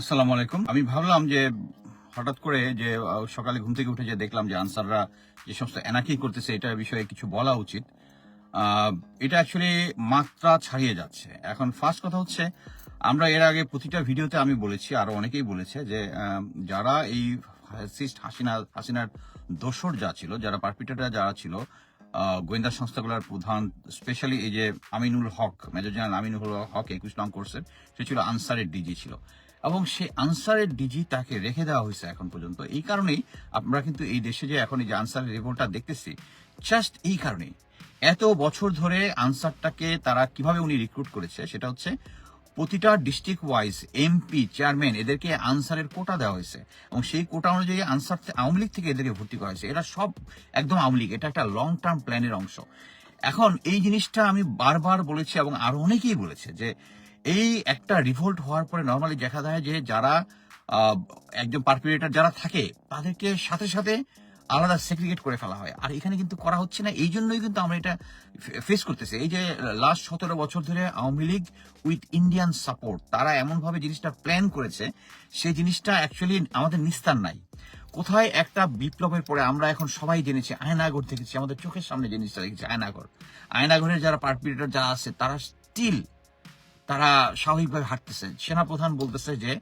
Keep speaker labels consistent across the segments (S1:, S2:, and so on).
S1: আসসালামু আলাইকুম। আমি ভাবলাম যে হঠাৎ করে যে সকালে ঘুম থেকে উঠে যে দেখলাম যে আনসাররা যে সমস্ত এনাকি করতেছে, এটার বিষয়ে কিছু বলা উচিত। এটা অ্যাকচুয়ালি মাত্রা ছাড়িয়ে যাচ্ছে। এখন ফার্স্ট কথা হচ্ছে, আমরা এর আগে প্রতিটা ভিডিওতে আমি বলেছি, আরও অনেকেই বলেছে যে যারা এই ফ্যাসিস্ট হাসিনা, হাসিনার দোসর যা ছিল, যারা পারপিটাররা যারা ছিল গোয়েন্দা সংস্থাগুলোর প্রধান স্পেশালি এই যে আমিনুল হক, মেজর জেনারেল আমিনুল হক, একুশ নং কোর্সের সে ছিল আনসারের ডিজি ছিল। এবং সেই আনসারের ডিজি তাকে রেখে দেওয়া হয়েছে এখন পর্যন্ত। এই কারণেই আমরা কিন্তু এই দেশে যে এখন এই যে আনসারের রিপোর্টটা দেখতেছি জাস্ট এই কারণেই। এত বছর ধরে আনসারটাকে তারা কীভাবে উনি রিক্রুট করেছে, সেটা হচ্ছে প্রতিটা ডিস্ট্রিক্ট ওয়াইজ এমপি চেয়ারম্যান এদেরকে আনসারের কোটা দেওয়া হয়েছে। এবং সেই কোটা অনুযায়ী আনসার আওয়ামী লীগ থেকে এদেরকে ভর্তি করা হয়েছে। এরা সব একদম আওয়ামী লীগ। এটা একটা লং টার্ম প্ল্যানের অংশ। এখন এই জিনিসটা আমি বারবার বলেছি এবং আরও অনেকেই বলেছে যে এই একটা রিভোল্ট হওয়ার পরে নর্মালি দেখা যায় যে যারা একজন পারপিরেটার যারা থাকে, তাদেরকে সাথে সাথে আলাদা সেগ্রিগেট করে ফেলা হয়। আর এখানে কিন্তু করা হচ্ছে না, এই জন্যই কিন্তু আমরা এটা ফেস করতেছি। এই যে লাস্ট সতেরো বছর ধরে Awami League with Indian support তারা এমনভাবে জিনিসটা প্ল্যান করেছে, সেই জিনিসটা অ্যাকচুয়ালি আমাদের নিস্তার নাই। কোথায় একটা বিপ্লবের পরে আমরা এখন সবাই জেনেছি, আয়নাগর দেখেছি, আমাদের চোখের সামনে জিনিসটা দেখেছি, আয়নাগর। আয়নাগরের যারা পারপিরেটার যারা আছে, তারা স্টিল তারা স্বাভাবিকভাবে হাঁটতেছে। সেনাপ্রধান বলতেছে যে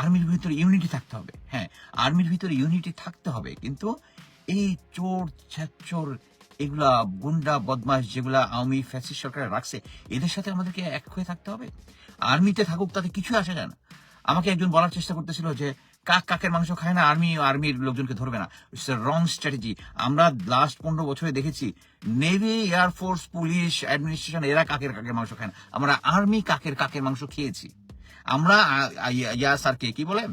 S1: আর্মির ভিতরে ইউনিটি থাকতে হবে। হ্যাঁ আর্মির ভিতরে ইউনিটি থাকতে হবে, কিন্তু এই চোর ছ্যাচোর এগুলা গুন্ডা বদমাস যেগুলা আওয়ামী ফ্যাসিস সরকার রাখছে, এদের সাথে আমাদেরকে এক হয়ে থাকতে হবে? আর্মিতে থাকুক তাতে কিছু আসে না। আমাকে একজন বলার চেষ্টা করতেছিল যে কাক কাকের মাংস খায় না আর্মি আর্মির লোকজনকে ধরবে না। রং স্ট্র্যাটেজি আমরা লাস্ট পনেরো বছরে দেখেছি নেভি এয়ারফোর্স পুলিশ অ্যাডমিনিস্ট্রেশন এরা কাকের কাকের মাংস খায় না। আমরা আর্মি কাকের কাকের মাংস খেয়েছি। আমরা ইয়া- স্যারকে কি বলে?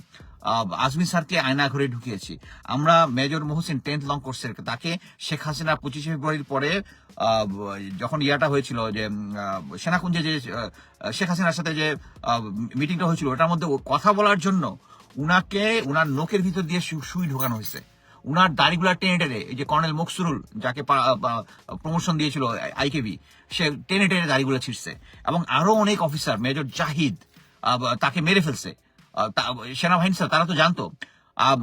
S1: আজমি স্যারকে আয়না ঘরে ঢুকিয়েছি। আমরা মেজর মোহসিন টেন্থ লং কোর্সের, তাকে শেখ হাসিনা পঁচিশে ফেব্রুয়ারির পরে যখন ইয়াটা হয়েছিল যে সেনাকুঞ্জে যে শেখ হাসিনার সাথে যে মিটিংটা হয়েছিল, ওটার মধ্যে কথা বলার জন্য উনাকে, উনার নখের ভিতর দিয়ে সুই ঢোকানো হয়েছে। উনার দাড়িগুলা টেনে টেনে, এই যে কর্নেল মকসুরুল, যাকে প্রমোশন দিয়েছিল আইকেবি, সে টেনে টেনে দাড়িগুলো ছিঁড়ছে। এবং আরও অনেক অফিসার মেজর জাহিদ তাকে মেরে ফেলছে। সেনাবাহিনী স্যার, তারা তো জানতো।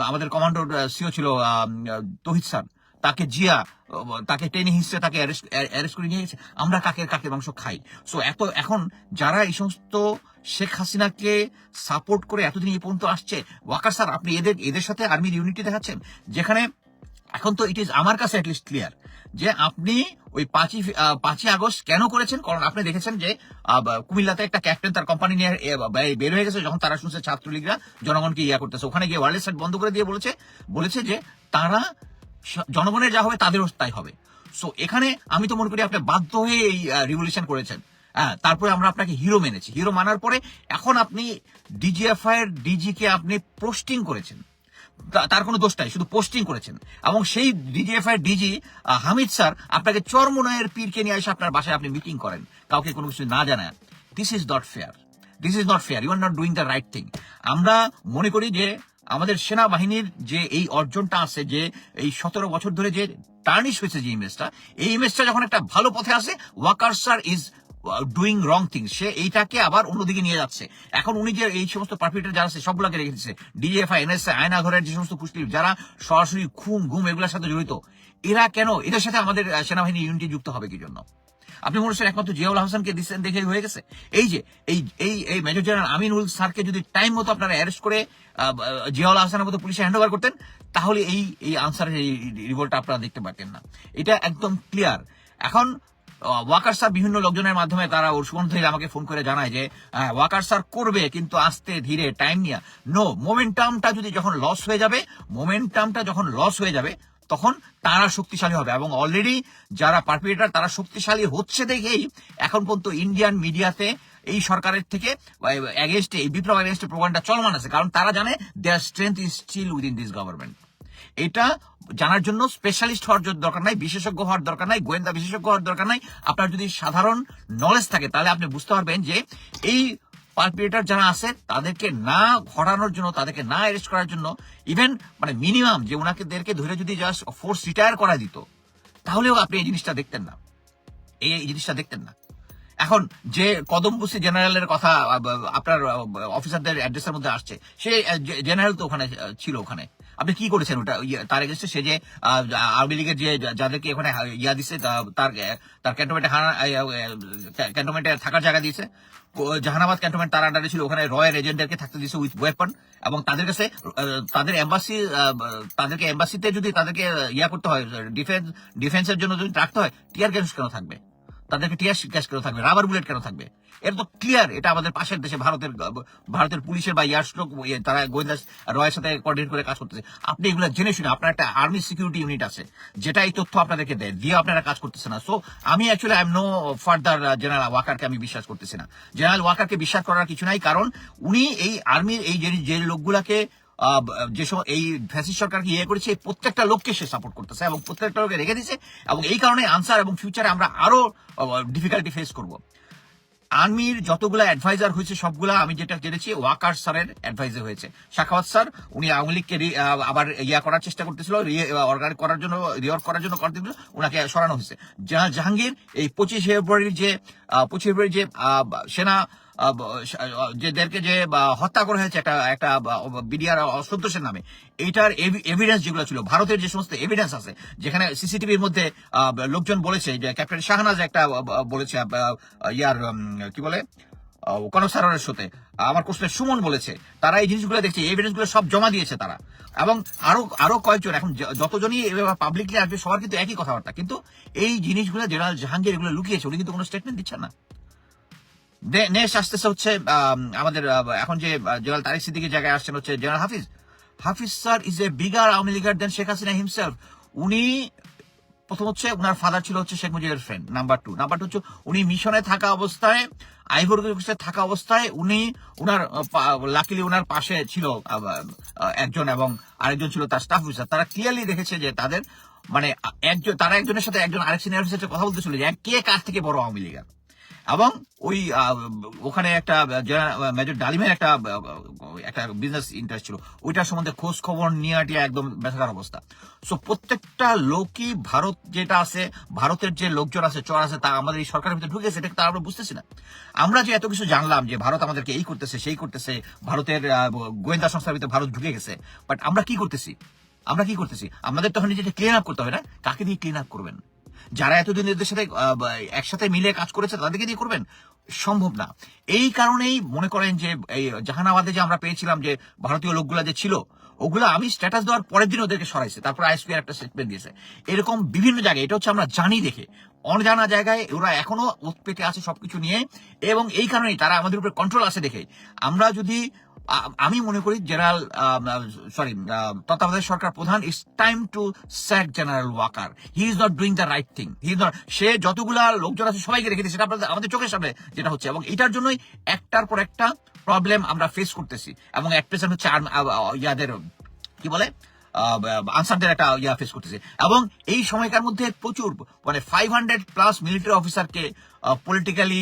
S1: আমাদের কমান্ডোর সিও ছিল তহিদ স্যার। তাকে জিয়া, তাকে টেনে হিসছে তাকে অ্যারেস্ট করে নিয়ে আমরা কাকের কাকের মাংস খাই? সো এত, এখন যারা এই সমস্ত শেখ হাসিনাকে সাপোর্ট করে এতদিন এই পর্যন্ত আসছে, ওয়াকার স্যার, আপনি এদের এদের সাথে আর্মির ইউনিটি দেখাচ্ছেন? যেখানে এখন তো ইট ইজ আমার কাছে অ্যাটলিস্ট ক্লিয়ার যে আপনি ওই পাঁচই পাঁচই আগস্ট কেন করেছেন? কারণ আপনি দেখেছেন যে কুমিল্লাতে একটা ক্যাপ্টেন তার কোম্পানি নিয়ে বের হয়ে গেছে, যখন তারা শুনছে ছাত্রলীগরা, জনগণকে ইয়া করতেছে। ওখানে গিয়ে ওয়ার্ল্ড বন্ধ করে দিয়ে বলেছে বলেছে যে তারা জনগণের যা হবে তাদেরও তাই হবে। সো এখানে আমি তো মনে করি আপনি বাধ্য হয়ে এই রিভলিউশন করেছেন। হ্যাঁ তারপরে আমরা আপনাকে হিরো মেনেছি। হিরো মানার পরে এখন আপনি ডিজিএফআই এর ডিজি কে আপনি পোস্টিং করেছেন। তার কোনো দোষ নাই, শুধু পোস্টিং করেছেন। এবং সেই ডিজিএফআই ডিজি হামিদ স্যার আপনাকে চরমোনায়ের পীরকে নিয়ে এসে আপনার বাসায় আপনি মিটিং করেন। কাউকে কোনো কিছু না জানায়। This is not fair this is not fair you are not doing the right thing আমরা মনে করি যে আমাদের সেনাবাহিনীর যে এই অর্জনটা আছে, যে এই সতেরো বছর ধরে যে টার্নিশ হয়েছে যে ইমেজটা এই ইমেজটা যখন একটা ভালো পথে আসে Waker sir is doing wrong things সে এইটাকে আবার অন্যদিকে নিয়ে যাচ্ছে। এখন উনি যে এই সমস্ত পারপিটার যারা আছে, সবগুলোকে রেখে দিচ্ছে ডিএফআই এনএসআই আয়না ঘরের যে সমস্ত কুষ্টি যারা সরাসরি খুন ঘুম এগুলোর সাথে জড়িত, এরা কেন? এদের সাথে আমাদের সেনাবাহিনী ইউনিটি যুক্ত হবে কি জন্য? আপনি মনে হচ্ছেন একমাত্র জিয়াউল হাসানকে দিচ্ছেন দেখে হয়ে গেছে? এই যে এই এই মেজর জেনারেল আমিনুল স্যারকে যদি টাইম মতো আপনারা অ্যারেস্ট করে জিয়াউল হাসানের মতো পুলিশে হ্যান্ড করতেন তাহলে এই এই আনসারের এই রিভোল্টটা আপনারা দেখতে পারতেন না। এটা একদম ক্লিয়ার এখন ওয়াকার স্যার বিভিন্ন লোকজনের মাধ্যমে তারা ওর সুগন্ধ আমাকে ফোন করে জানায় যে হ্যাঁ, ওয়াকার স্যার করবে কিন্তু আস্তে ধীরে টাইম নিয়ে। নো মোমেন্টামটা যদি যখন লস হয়ে যাবে মোমেন্টামটা যখন লস হয়ে যাবে তখন তারা শক্তিশালী হবে এবং অলরেডি যারা পারপিয়েটার তারা শক্তিশালী হচ্ছে দেখেই এখন পর্যন্ত ইন্ডিয়ান মিডিয়াতে এই সরকারের থেকে এগেনস্টে এই বিপ্লব এগেনস্টে প্রোগ্রামটা চলমান আছে। কারণ তারা জানে their strength is still within this government এটা জানার জন্য স্পেশালিস্ট হওয়ার দরকার নাই, বিশেষজ্ঞ হওয়ার দরকার নাই, গোয়েন্দা বিশেষজ্ঞ হওয়ার দরকার নাই। আপনার যদি সাধারণ নলেজ থাকে, তাহলে আপনি বুঝতে পারবেন যে এই পারপিয়েটার যারা আছে, তাদেরকে না ঘটানোর জন্য, তাদেরকে না অ্যারেস্ট করার জন্য ইভেন মানে মিনিমাম যে ওনাকেদেরকে ধরে যদি জাস্ট ফোর্স রিটায়ার করা দিত, তাহলেও আপনি এই জিনিসটা দেখতেন না। এই এই জিনিসটা দেখতেন না। এখন যে কদমপুসি জেনারেলের কথা আপনার অফিসারদের অ্যাড্রেসের মধ্যে আসছে, সে জেনারেল তো ওখানে ছিল ওখানে। আপনি কি করেছেন ওটা? ইয়ে, তার এগেস্টে সে যে আওয়ামী লীগের যে যাদেরকে ওখানে ইয়া দিচ্ছে তার তার ক্যান্টনমেন্টে ক্যান্টনমেন্টে থাকার জায়গা দিয়েছে। জাহানাবাদ ক্যান্টনমেন্ট তার আন্ডারে ছিল ওখানে রয়্যাল এজেন্টদেরকে থাকতে দিয়েছে উইথ ওয়েপন এবং তাদের কাছে তাদের এম্বাসি তাদেরকে এম্বাসিতে যদি তাদেরকে ইয়া করতে হয় ডিফেন্স ডিফেন্সের জন্য যদি রাখতে হয় টিয়ার গ্যাস কেন থাকবে? তাদেরকে টিয়ার গ্যাস কেন থাকবে? রাবার বুলেট কেন থাকবে? এটা তো ক্লিয়ার এটা আমাদের পাশের দেশে, ভারতের ভারতের পুলিশের বা ইয়ার্সলোক তারা গোয়েন্দা রয়ের সাথে কোঅর্ডিনেট করে কাজ করতেছে। আপনি এগুলো জেনে শুনে আপনার একটা আর্মি সিকিউরিটি ইউনিট আছে যেটা এই তথ্য আপনাদেরকে দেয়, দিয়ে আপনারা কাজ করতেছে না। সো আমি actually I am no further general ওয়াকারকে আমি বিশ্বাস করতেছি না। জেনারেল ওয়াকারকে বিশ্বাস করার কিছু নাই, কারণ উনি এই আর্মির এই যে লোকগুলাকে যে সময় এই ফ্যাসিস্ট সরকারকে ইয়ে করেছে প্রত্যেকটা লোককে সে সাপোর্ট করতেছে এবং প্রত্যেকটা লোককে রেখে দিচ্ছে এবং এই কারণে আনসার এবং ফিউচারে আমরা আরও ডিফিকাল্টি ফেস করব। আর্মির যতগুলা অ্যাডভাইজার হয়েছে, সবগুলা আমি যেটা জেনেছি, ওয়াকার স্যারের অ্যাডভাইজার হয়েছে। শাখাওয়াত স্যার, উনি আওয়ামী লীগকে আবার ইয়া করার চেষ্টা করতেছিল অর্গানিক করার জন্য রিওর করার জন্য করতেছিল ওনাকে সরানো হয়েছে। জাহ- জাহাঙ্গীর, এই পঁচিশ ফেব্রুয়ারির যে পঁচিশ ফেব্রুয়ারি যে সেনা যেদেরকে যে হত্যা করা হয়েছে একটা একটা বিডিআর অসন্তোষের নামে এইটার এভিডেন্স যেগুলো ছিল, ভারতের যে সমস্ত এভিডেন্স আছে, যেখানে সিসিটিভির মধ্যে লোকজন বলেছে যে ক্যাপ্টেন শাহনাজ একটা বলেছে ইয়ার কি বলে কনক সারোয়ারের সাথে। আমার কোশ্চেন সুমন বলেছে, তারা এই জিনিসগুলো দেখছে এভিডেন্সগুলো সব জমা দিয়েছে তারা। এবং আরও আরও কয়েকজন, এখন যতজনই পাবলিকলি আসবে, সবার কিন্তু একই কথাবার্তা। কিন্তু এই জিনিসগুলো জেনারেল জাহাঙ্গীর এগুলো লুকিয়েছে, উনি কিন্তু কোনো স্টেটমেন্ট দিচ্ছেন না। নেক্সট আসতেছে হচ্ছে আমাদের এখন যে তারিক সিদ্দিকের জায়গায় আসছেন হচ্ছে Hafiz. Hafiz sir is a bigger Awami leaguer then Sheikh Hasina himself উনি প্রথম হচ্ছে ফাদার ছিল হচ্ছে শেখ মুজিবের friend number two number two হচ্ছে উনি মিশনে থাকা অবস্থায় আইভর থাকা অবস্থায় উনি উনার লাকিলি উনার পাশে ছিল একজন এবং আরেকজন ছিল তার স্টাফ অফিসার তারা ক্লিয়ারলি দেখেছে যে তাদের মানে একজন, তারা একজনের সাথে একজন আরেক সিনিয়র অফিসার কথা বলতেছিল যে, কে কাছ থেকে বড় আওয়ামী লীগার? এবং ওই ওখানে একটা মেজর ডালিমের একটা একটা বিজনেস ইন্টারেস্ট ছিল। ওইটার সম্বন্ধে খোঁজ খবর নিয়ে একদম ব্যথাকার অবস্থা। সো প্রত্যেকটা লোকই ভারত যেটা আছে, ভারতের যে লোকজন আছে, চর আছে, তা আমাদের এই সরকারের ভিতরে ঢুকেছে এটা তা আমরা বুঝতেছি না। আমরা যে এত কিছু জানলাম যে ভারত আমাদেরকে এই করতেছে, সেই করতেছে, ভারতের গোয়েন্দা সংস্থার ভিতরে ভারত ঢুকে গেছে বাট আমরা কি করতেছি? আমরা কি করতেছি? আমাদের তখন নিজেকে ক্লিন আপ করতে হবে না? কাকে দিয়ে ক্লিন আপ করবেন? যারা এতদিন এদের সাথে একসাথে মিলে কাজ করেছে, তাদেরকে দিয়ে করবেন? সম্ভব না। এই কারণেই মনে করেন যে, এই জাহানাবাদে যে আমরা পেয়েছিলাম যে, ভারতীয় লোকগুলা যে ছিল ওগুলা আমি স্ট্যাটাস দেওয়ার পরের দিন ওদেরকে সরাইছে। তারপর আইএসপি একটা স্টেটমেন্ট দিয়েছে। এরকম বিভিন্ন জায়গায়, এটা হচ্ছে আমরা জানি দেখে। অনজানা জায়গায় ওরা এখনও উৎপেতে আছে সবকিছু নিয়ে এবং এই কারণেই তারা আমাদের উপরে কন্ট্রোল আছে দেখে। আমরা যদি আমি মনে করি জেনারেল সরি তত্ত্বাবধায়ক সরকার প্রধান is time to sack general Waker he is not doing the right thing he is not সে যতগুলা লোকজন আছে সবাইকে রেখে দিয়েছে। সেটা আমাদের চোখের সামনে যেটা হচ্ছে এবং এটার জন্যই একটার পর একটা প্রবলেম আমরা ফেস করতেছি এবং এক পেছন হচ্ছে ইয়াদের, কি বলে? আনসারদের একটা ইয়া ফেস করতেছে। এবং এই সময়কার মধ্যে প্রচুর মানে ফাইভ হান্ড্রেড প্লাস মিলিটারি অফিসারকে পলিটিক্যালি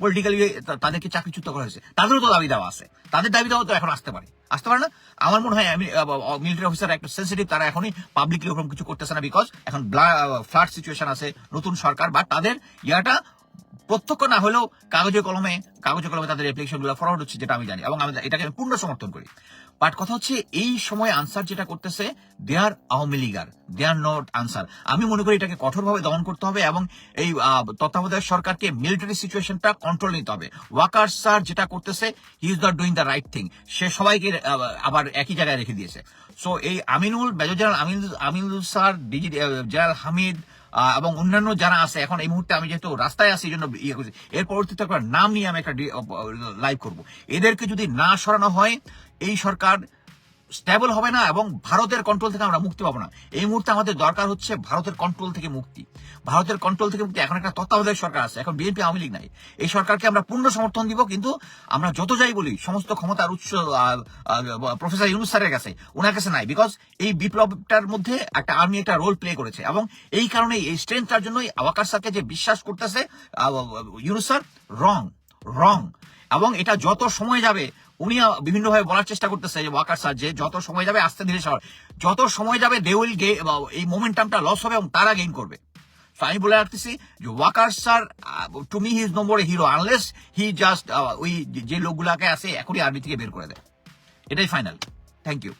S1: পলিটিক্যালি তাদেরকে চাকরিচ্যুত করা হয়েছে। তাদেরও তো দাবি দেওয়া আছে। তাদের দাবি দেওয়া তো এখন আসতে পারে। আসতে পারে না? আমার মনে হয় আমি মিলিটারি অফিসার একটা সেন্সিটিভ তারা এখনই পাবলিকলি ওরকম কিছু করতেছে না বিকজ এখন ফ্লাড সিচুয়েশন আছে, নতুন সরকার বা তাদের ইয়াটা প্রত্যক্ষ না হলেও কাগজে কলমে কাগজে কলমে তাদের অ্যাপ্লিকেশনগুলো ফরওয়ার্ড হচ্ছে যেটা আমি জানি এবং আমি এটাকে আমি পূর্ণ সমর্থন করি। বাট কথা হচ্ছে, এই সময় আনসার যেটা করতেছে they are Awami leaguer. They are not Ansar আমি মনে করি এটাকে কঠোরভাবে দমন করতে হবে এবং এই তত্ত্বাবধায়ক সরকারকে মিলিটারি সিচুয়েশনটা কন্ট্রোল নিতে হবে। ওয়াকার স্যার যেটা করতেছে he is not doing the right thing সে সবাইকে আবার একই জায়গায় রেখে দিয়েছে। সো এই Aminul, major general Aminul Aminul sir DG general Hamid এবং অন্যান্য যারা আছে, এখন এই মুহূর্তে আমি যেহেতু রাস্তায় এই জন্য ইয়ে করছি। এর পরবর্তীতে একবার নাম নিয়ে আমি একটা লাইভ করব। এদেরকে যদি না সরানো হয়, এই সরকার স্টেবল হবে না এবং ভারতের কন্ট্রোল থেকে আমরা মুক্তি পাবো না। এই মুহূর্তে আমাদের দরকার হচ্ছে ভারতের কন্ট্রোল থেকে মুক্তি। ভারতের কন্ট্রোল থেকে মুক্তি, এখন একটা তত্ত্বাবধায়ক সরকার আছে, এখন বিএনপি আওয়ামী লীগ নাই। এই সরকারকে আমরা পূর্ণ সমর্থন দিব, কিন্তু আমরা যত যাই বলি, সমস্ত ক্ষমতার উৎস প্রফেসর ইউনুস স্যারের কাছে ওনার কাছে নাই বিকজ এই বিপ্লবটার মধ্যে একটা আর্মি একটা রোল প্লে করেছে। এবং এই কারণে এই স্ট্রেংথটার জন্যই আওয়াকার স্যারকে যে বিশ্বাস করতেছে ইউনুস স্যার রং রং এবং এটা যত সময় যাবে উনি বিভিন্নভাবে বলার চেষ্টা করতেছে যে, ওয়াকার স্যার, যে যত সময় যাবে, আস্তে ধীরে সর। যত সময় যাবে দে উইল গে এই মোমেন্টামটা লস হবে এবং তারা গেইন করবে। আমি বলে রাখতেছি যে, Waker sir to me his number hero unless he just ওই যে লোকগুলাকে আসে এখনই আর্মি থেকে বের করে দেয়। এটাই ফাইনাল থ্যাংক ইউ